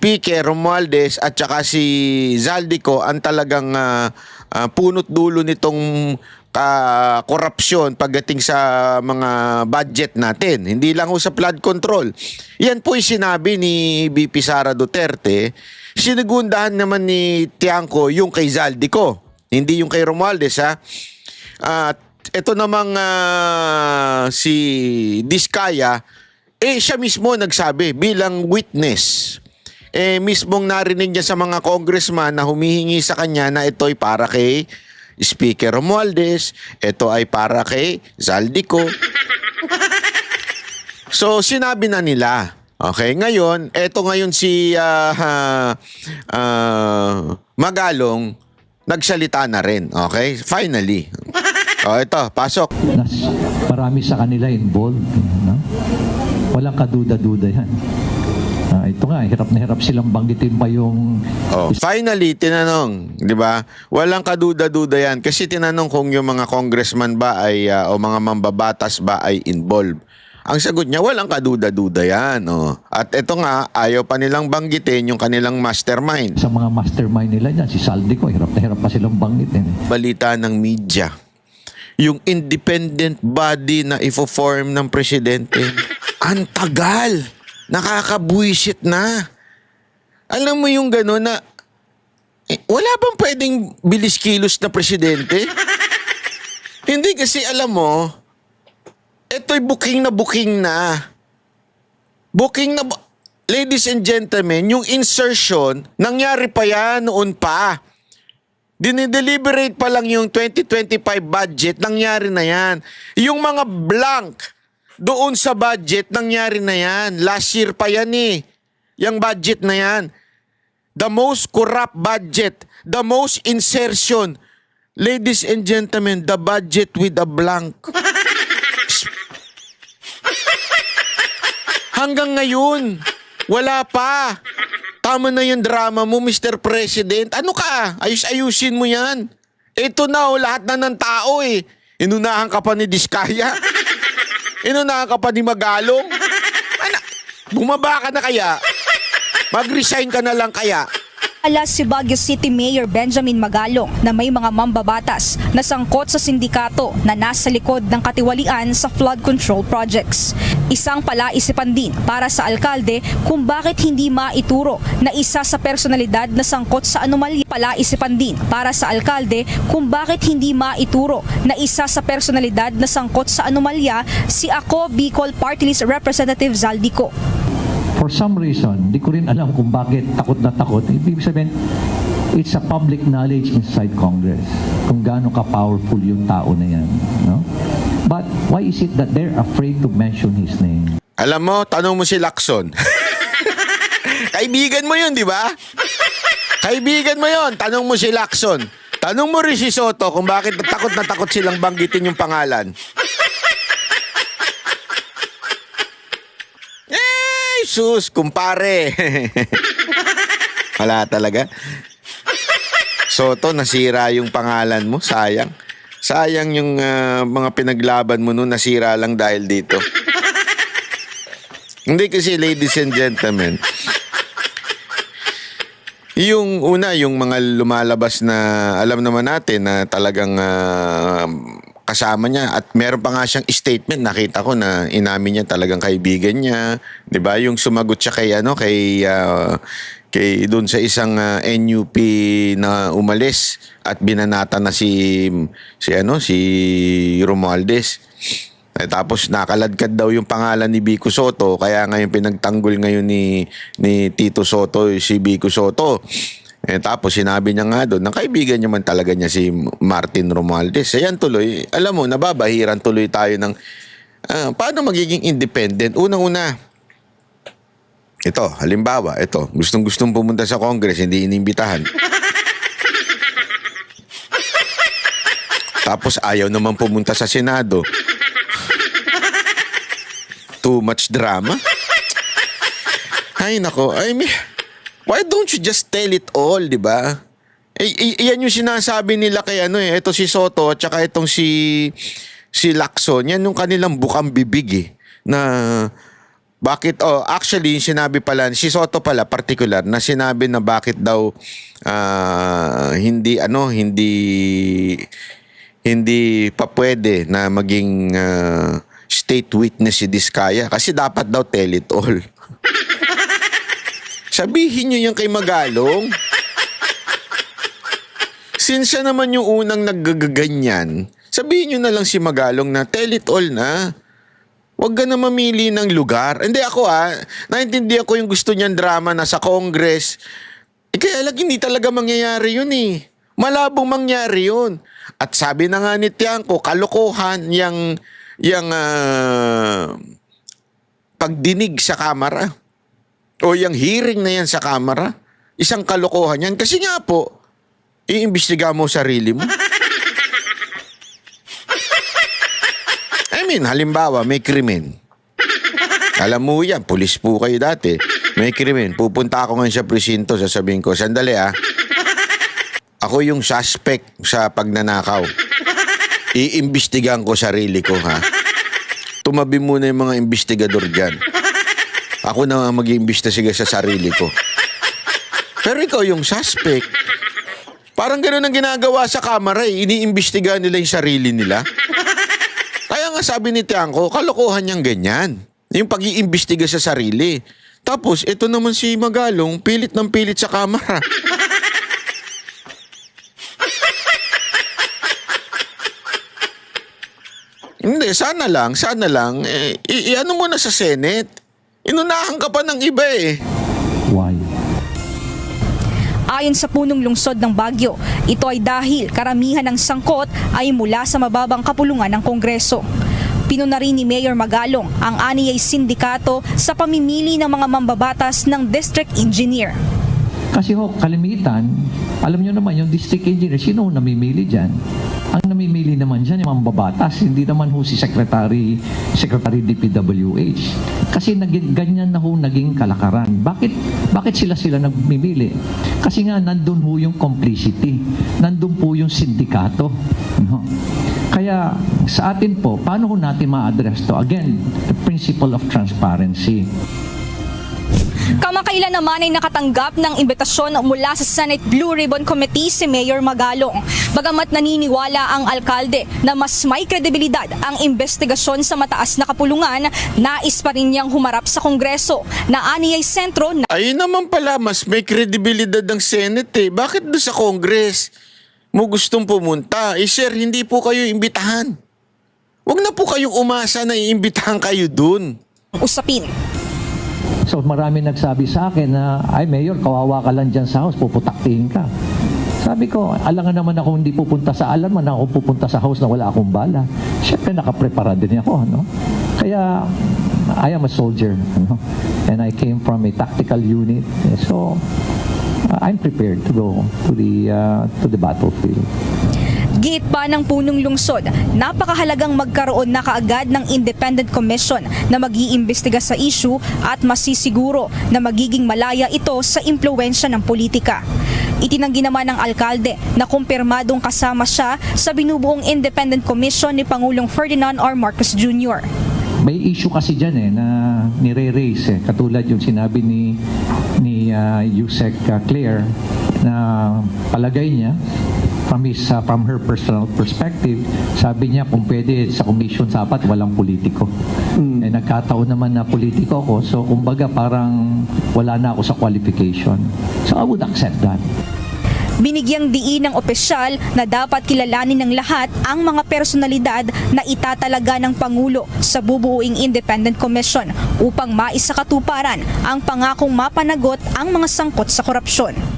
Speaker Romualdez at saka si Zaldico ang talagang ah, ah, punot dulo nitong ka korupsyon pagdating sa mga budget natin. Hindi lang ho sa flood control. Yan po yung sinabi ni BP Sara Duterte. Sinigundahan naman ni Tiangco yung kay Zaldico. Hindi yung kay Romualdez ha. At ito namang ah, si Diskaya, eh siya mismo nagsabi bilang witness. Eh mismong narinig niya sa mga congressman na humihingi sa kanya na ito'y para kay Speaker Romualdez, ito ay para kay Zaldico. So sinabi na nila. Okay, ngayon, eto ngayon si ah, ah, Magalong nagsalita na rin. Okay? Finally. O ito, pasok. Nas, marami sa kanila involved. No? Walang kaduda-duda yan. Ah, ito nga, hirap na hirap silang banggitin pa yung Oh, finally tinanong, 'di ba? Walang kaduda-duda 'yan kasi tinanong kung yung mga congressman ba ay ah, o mga mambabatas ba ay involved. Ang sagot niya, walang kaduda-duda 'yan, oh. At ito nga, ayaw pa nilang banggitin yung kanilang mastermind. sa mga mastermind nila dyan, si Saldi ko, hirap na hirap pa silang banggitin. Eh. Balita ng media. Yung independent body na ifo-form ng presidente. Ang tagal. Nakakabuisit na. Alam mo yung gano'n na eh, wala bang pwedeng bilis kilos na presidente? Hindi kasi alam mo, ito'y booking na booking na. Booking na... Ladies and gentlemen, yung insertion, nangyari pa yan noon pa. Dinideliberate pa lang yung 2025 budget, nangyari na yan. Yung mga blank doon sa budget, nangyari na yan. Last year pa yan eh. Yung budget na yan. The most corrupt budget, the most insertion. Ladies and gentlemen, the budget with a blank. Hanggang ngayon, wala pa. Tama na yung drama mo, Mr. President. Ano ka? Ayus-ayusin mo yan. Ito na, oh, lahat na ng tao eh. Inunahan ka pa ni Diskaya. Inunahan ka pa ni Magalong. Ano? Bumaba ka na kaya? Mag-resign ka na lang kaya? Alas si Baguio City Mayor Benjamin Magalong na may mga mambabatas na sangkot sa sindikato na nasa likod ng katiwalian sa flood control projects. Isang palaisipan din para sa alkalde kung bakit hindi maituro na isa sa personalidad na sangkot sa anomalya. Palaisipan din para sa alkalde kung bakit hindi maituro na isa sa personalidad na sangkot sa anomalya si Ako Bicol Party List Representative Zaldico. For some reason, di ko rin alam kung bakit takot na takot. Ibig sabihin, it's a public knowledge inside Congress kung gaano ka-powerful yung tao na yan. No? But why is it that they're afraid to mention his name? Alam mo, tanong mo si Lacson. Kaibigan mo yun, di ba? Kaibigan mo yun. Tanong mo si Lacson. Tanong mo rin si Soto kung bakit takot na takot silang banggitin yung pangalan. Eh, sus, kumpare. Wala talaga. Soto, nasira yung pangalan mo. Sayang. Sayang yung ah, mga pinaglaban mo noon, nasira lang dahil dito. Hindi kasi ladies and gentlemen, yung una, yung mga lumalabas na alam naman natin na talagang ah, kasama niya at meron pa nga siyang statement nakita ko na inamin niya talagang kaibigan niya, 'di ba? Yung sumagot siya kay ano kay ah, kay doon sa isang ah, NUP na umalis at binanata na si si ano si Romualdez. Eh, tapos nakaladkad daw yung pangalan ni Bico Soto kaya ngayon pinagtanggol ngayon ni ni Tito Soto si Bico Soto. Eh, tapos sinabi niya nga doon, na kaibigan niya man talaga niya si Martin Romualdez. Ayan tuloy, alam mo, nababahiran tuloy tayo ng ah, paano magiging independent. Unang-una, ito, halimbawa, ito, gustong-gustong pumunta sa Congress, hindi inimbitahan. Tapos ayaw naman pumunta sa Senado. Too much drama? Ay, nako. I mean, why don't you just tell it all, di ba? Eh, yan yung sinasabi nila kay ano eh. Ito si Soto at saka itong si, si Lacson. Yan yung kanilang bukang bibig eh. Na bakit oh actually sinabi pala si Soto pala particular na sinabi na bakit daw ah, hindi ano hindi hindi pa pwede na maging ah, state witness si Diskaya kasi dapat daw tell it all. Sabihin niyo yan kay Magalong. Since siya naman yung unang naggaganyan, sabihin niyo na lang si Magalong na tell it all na. Huwag ka na mamili ng lugar. Hindi ako ah, naintindihan ko yung gusto niyang drama na sa Congress. Eh, kaya lang hindi talaga mangyayari yun eh. Malabong mangyari yun. At sabi na nga ni Tiangco, kalokohan yung, yung ah, pagdinig sa kamera. O yung hearing na yan sa kamera. Isang kalokohan yan. Kasi nga po, iimbestiga mo sarili mo. I mean, halimbawa, may krimen. Alam mo yan, pulis po kayo dati. May krimen. Pupunta ako ngayon sa presinto, sasabihin ko, sandali ah. Ako yung suspect sa pagnanakaw. Iimbestigahan ko sarili ko, ha? Tumabi muna yung mga investigador dyan. Ako na ang mag-iimbestiga sa sarili ko. Pero ikaw yung suspect. Parang ganun ang ginagawa sa kamera eh. Iniimbestigahan nila yung sarili nila. Kaya nga sabi ni Tiangco, kalokohan niyang ganyan. Yung pag-iimbestiga sa sarili. Tapos, ito naman si Magalong, pilit ng pilit sa kamera. Hindi, sana lang, sana lang. Eh, i- i- ano mo sa Senate? Inunahan ka pa ng iba eh. Why? Ayon sa punong lungsod ng Bagyo, ito ay dahil karamihan ng sangkot ay mula sa mababang kapulungan ng Kongreso. Pinuna rin ni Mayor Magalong ang aniyay sindikato sa pamimili ng mga mambabatas ng district engineer. Kasi ho, kalimitan, alam nyo naman, yung district engineer, sino namimili dyan? Ang namimili naman dyan, yung mambabatas, hindi naman ho si Secretary, Secretary DPWH. Kasi naging, ganyan na ho naging kalakaran. Bakit, bakit sila sila nagmimili? Kasi nga, nandun ho yung complicity. Nandun po yung sindikato. No? Kaya sa atin po, paano ho natin ma-address to? Again, the principle of transparency. Kamakailan naman ay nakatanggap ng imbitasyon mula sa Senate Blue Ribbon Committee si Mayor Magalong. Bagamat naniniwala ang alkalde na mas may kredibilidad ang investigasyon sa mataas na kapulungan, nais pa rin niyang humarap sa Kongreso na aniyay sentro na Ayun naman pala, mas may kredibilidad ng Senate eh. Bakit doon sa Congress mo gustong pumunta? Eh sir, hindi po kayo imbitahan. Huwag na po kayong umasa na iimbitahan kayo doon. usapin. So marami nagsabi sa akin na, ay Mayor, kawawa ka lang dyan sa house, puputaktihin ka. Sabi ko, alangan naman ako hindi pupunta sa alam na ako pupunta sa house na wala akong bala. Siyempre nakaprepara din ako, no? Kaya I am a soldier, no? And I came from a tactical unit. So I'm prepared to go to the uh, to the battlefield. Giit pa ng punong lungsod, napakahalagang magkaroon na kaagad ng independent commission na mag-iimbestiga sa issue at masisiguro na magiging malaya ito sa impluensya ng politika. Itinanggi naman ng alkalde na kumpirmadong kasama siya sa binubuong independent commission ni Pangulong Ferdinand R. Marcos Jr. may issue kasi dyan eh na nire-raise eh. Katulad yung sinabi ni ni uh, Yusek uh, Claire na palagay niya from his uh, from her personal perspective sabi niya kung pwede sa commission dapat walang politiko. Eh nagkataon naman na politiko ako so kumbaga parang wala na ako sa qualification. So I would accept that. Binigyang diin ng opisyal na dapat kilalanin ng lahat ang mga personalidad na itatalaga ng Pangulo sa bubuuing Independent Commission upang maisakatuparan ang pangakong mapanagot ang mga sangkot sa korupsyon.